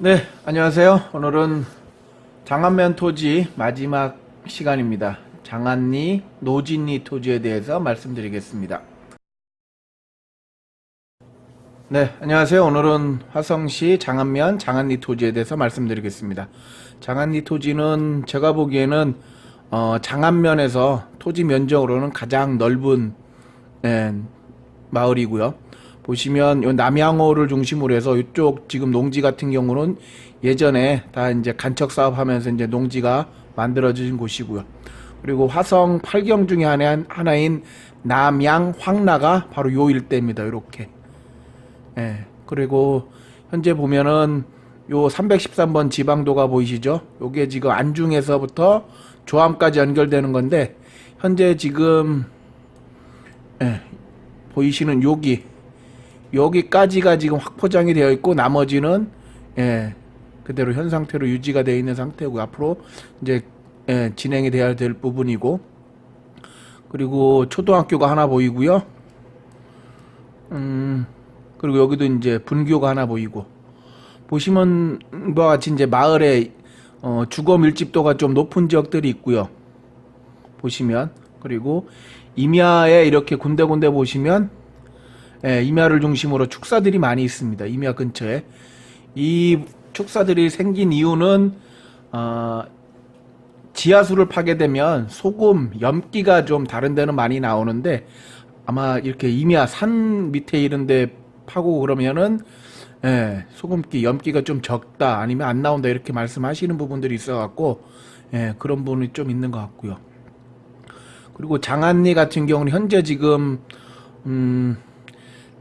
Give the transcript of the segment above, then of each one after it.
네, 안녕하세요. 오늘은 장안면 토지 마지막 시간입니다. 장안리, 노진리 토지에 대해서 말씀드리겠습니다. 네, 안녕하세요. 오늘은 화성시 장안면 장안리 토지에 대해서 말씀드리겠습니다. 장안리 토지는 제가 보기에는 어, 장안면에서 토지 면적으로는 가장 넓은 예, 마을이고요. 보시면 요 남양호를 중심으로 해서 이쪽 지금 농지 같은 경우는 예전에 다 이제 간척 사업하면서 이제 농지가 만들어진 곳이고요. 그리고 화성 8경 중에 하나, 하나인 남양 황나가 바로 요 일대입니다. 이렇게. 예. 그리고 현재 보면은 요 313번 지방도가 보이시죠? 요게 지금 안중에서부터 조암까지 연결되는 건데 현재 지금 예, 보이시는 여기 여기까지가 지금 확포장이 되어 있고 나머지는 예, 그대로 현 상태로 유지가 되어 있는 상태고 앞으로 이제 예, 진행이 돼야 될 부분이고 그리고 초등학교가 하나 보이고요. 음 그리고 여기도 이제 분교가 하나 보이고 보시면 뭐와 같이 이제 마을에 어, 주거 밀집도가 좀 높은 지역들이 있고요. 보시면 그리고 임야에 이렇게 군데군데 보시면 예, 임야를 중심으로 축사들이 많이 있습니다. 임야 근처에 이 축사들이 생긴 이유는 어, 지하수를 파게 되면 소금, 염기가 좀 다른 데는 많이 나오는데 아마 이렇게 임야 산 밑에 이런 데 파고 그러면은 예, 소금기, 염기가 좀 적다 아니면 안 나온다 이렇게 말씀하시는 부분들이 있어 갖고 예, 그런 부분이 좀 있는 것 같고요. 그리고 장안리 같은 경우는 현재 지금 음,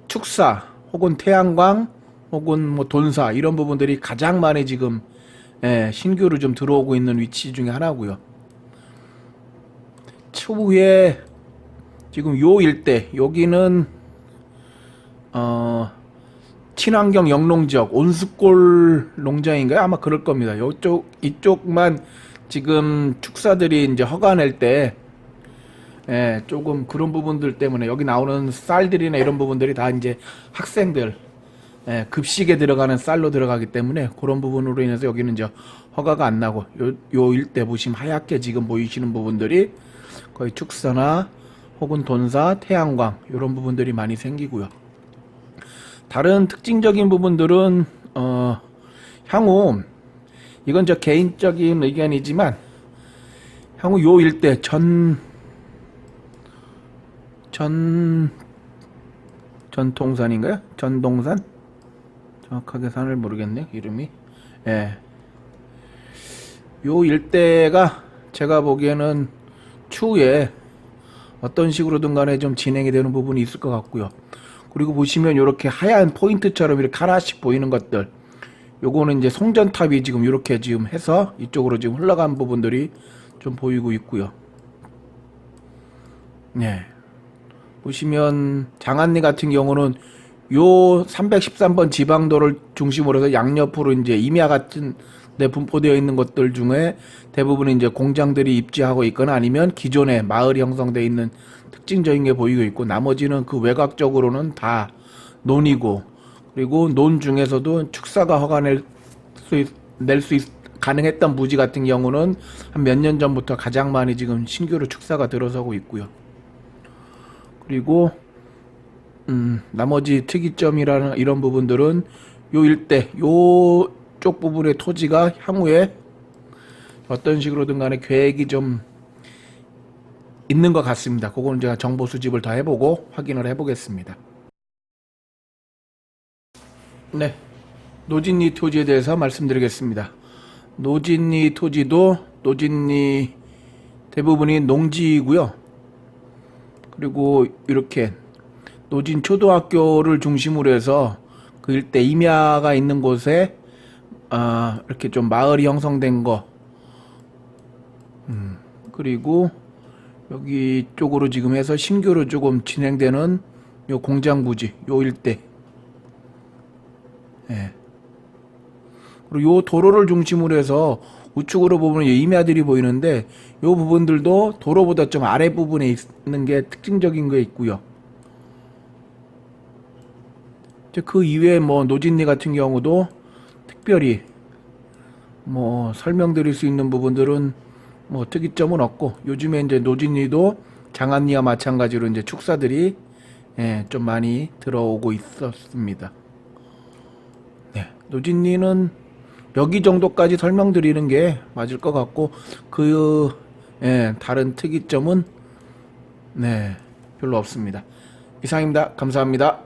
축사 혹은 태양광 혹은 뭐 돈사 이런 부분들이 가장 많이 지금 예, 신규로 좀 들어오고 있는 위치 중에 하나고요. 추후에 지금 요 일대 여기는 어 친환경 영농 지역 온수골 농장인가요? 아마 그럴 겁니다. 이쪽 이쪽만 지금 축사들이 이제 허가 낼때 예, 조금 그런 부분들 때문에 여기 나오는 쌀들이나 이런 부분들이 다 이제 학생들 예, 급식에 들어가는 쌀로 들어가기 때문에 그런 부분으로 인해서 여기는 이제 허가가 안 나고 요, 요 일대 보시면 하얗게 지금 보이시는 부분들이 거의 축사나 혹은 돈사, 태양광 이런 부분들이 많이 생기고요. 다른 특징적인 부분들은 어, 향후 이건 저 개인적인 의견이지만 향후 요 일대 전 전 전통산인가요? 전동산? 정확하게 산을 모르겠네요. 이름이. 예. 요 일대가 제가 보기에는 추후에 어떤 식으로든 간에 좀 진행이 되는 부분이 있을 것 같고요. 그리고 보시면 이렇게 하얀 포인트처럼 이렇게 하나씩 보이는 것들. 요거는 이제 송전탑이 지금 이렇게 지금 해서 이쪽으로 지금 흘러간 부분들이 좀 보이고 있고요. 네. 보시면 장안리 같은 경우는 요 313번 지방도를 중심으로 해서 양옆으로 이제 임야 같은 데 분포되어 있는 것들 중에 대부분 이제 공장들이 입지하고 있거나 아니면 기존에 마을이 형성되어 있는 특징적인 게 보이고 있고 나머지는 그 외곽적으로는 다 논이고 그리고 논 중에서도 축사가 허가 낼수 있, 가능했던 부지 같은 경우는 한 몇 년 전부터 가장 많이 지금 신규로 축사가 들어서고 있고요. 그리고 음, 나머지 특이점이라는 이런 부분들은 요 일대 요쪽 부분의 토지가 향후에 어떤 식으로든 간에 계획이 좀 있는 것 같습니다. 그거는 제가 정보 수집을 다 해보고 확인을 해보겠습니다. 네, 노진리 토지에 대해서 말씀드리겠습니다. 노진리 토지도 노진리 대부분이 농지이고요. 그리고 이렇게 노진 초등학교를 중심으로 해서 그 일대 임야가 있는 곳에 아 이렇게 좀 마을이 형성된 거 음, 그리고 여기 쪽으로 지금 해서 신규로 조금 진행되는 요 공장 부지 요 일대 예. 그리고 요 도로를 중심으로 해서 우측으로 보면 이 임야들이 보이는데 요 부분들도 도로보다 좀 아래 부분에 있는 게 특징적인 게 있고요. 그 이외에 뭐 노진리 같은 경우도 특별히 뭐 설명드릴 수 있는 부분들은 뭐 특이점은 없고 요즘에 이제 노진리도 장안리와 마찬가지로 이제 축사들이 예, 좀 많이 들어오고 있었습니다. 네, 노진리는 여기 정도까지 설명드리는 게 맞을 것 같고 그 예, 다른 특이점은 네 별로 없습니다. 이상입니다. 감사합니다.